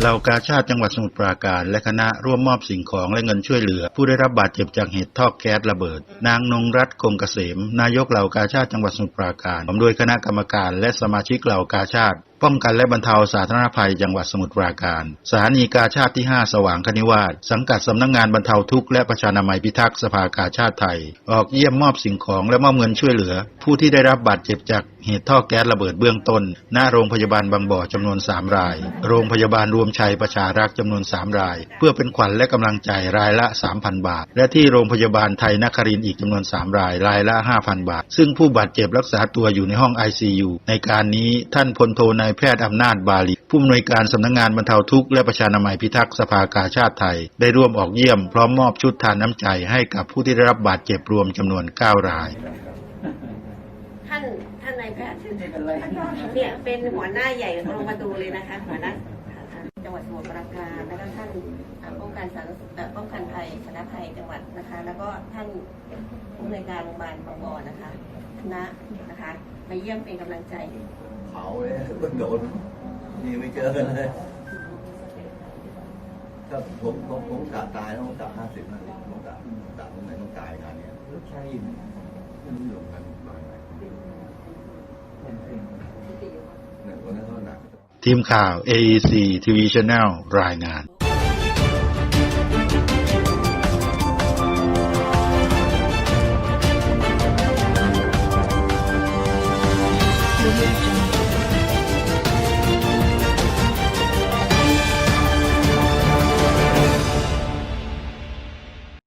เหล่ากาชาติจังหวัดสมุทรปราการ และคณะร่วมมอบสิ่งของและเงินช่วยเหลือ ผู้ได้รับบาดเจ็บจากเหตุท่อแก๊สระเบิด นางนงรัตน์คงเกษม นายกเหล่ากาชาติจังหวัดสมุทรปราการพร้อมด้วยคณะกรรมการและสมาชิกเหล่ากาชาติป้องกันและบรรเทาสาธารณภัยจังหวัดสมุทรปราการ สถานีกาชาติที่ 5 สว่างคณิวาสสังกัดสำนักงงานบรรเทาทุกข์และประชานามัยพิทักษ์สภากาชาติไทย ออกเยี่ยมมอบสิ่งของและมอบเงินช่วยเหลือ ผู้ที่ได้รับบาดเจ็บจาก เหตุท่อแก๊สระเบิดเบื้องต้น หน้าโรงพยาบาลบางบ่อจำนวน 3 ราย โรงพยาบาลรวมชัยประชารักษ์จำนวน 3 ราย เพื่อเป็นขวัญและกำลังใจรายละ 3,000 บาท และที่โรงพยาบาลไทยนครินอีกจำนวน 3 ราย รายละ 5,000 บาท ซึ่งผู้บาดเจ็บรักษาตัวอยู่ในห้อง ICU ในการนี้ท่านพลโทนายแพทย์อำนาจบาลี ผู้อำนวยการสำนักงานบรรเทาทุกข์และประชานามัยพิทักษ์สภากาชาติไทย ได้ร่วมออกเยี่ยมพร้อมมอบชุดทานน้ำใจให้กับผู้ที่ได้รับบาดเจ็บรวมจำนวน 9 รายท่าน ท่านนายแพทย์ไม่เป็นไรเนี่ยเป็นหัวหน้าใหญ่โรงมาดูเลยนะคะ หัวหน้าจังหวัดสมุทรปราการแล้วก็ท่านอ่าป้องกันสาธารณสุขเอ่อป้องกันภัยสาธารณภัยจังหวัดนะคะ แล้วก็ท่านผู้อำนวยการโรงพยาบาลบางบ่อนะคะคณะนะคะมาเยี่ยมเป็นกำลังใจเผาเลยมันโดนนี่ไม่เจอเลยถ้าผมผมผมกะตายแล้วผมกะห้าสิบนาทีผมกะกะตรงไหนต้องตายงานเนี้ยลูกชายมันหลงกัน ทีมข่าว AEC TV Channel รายงาน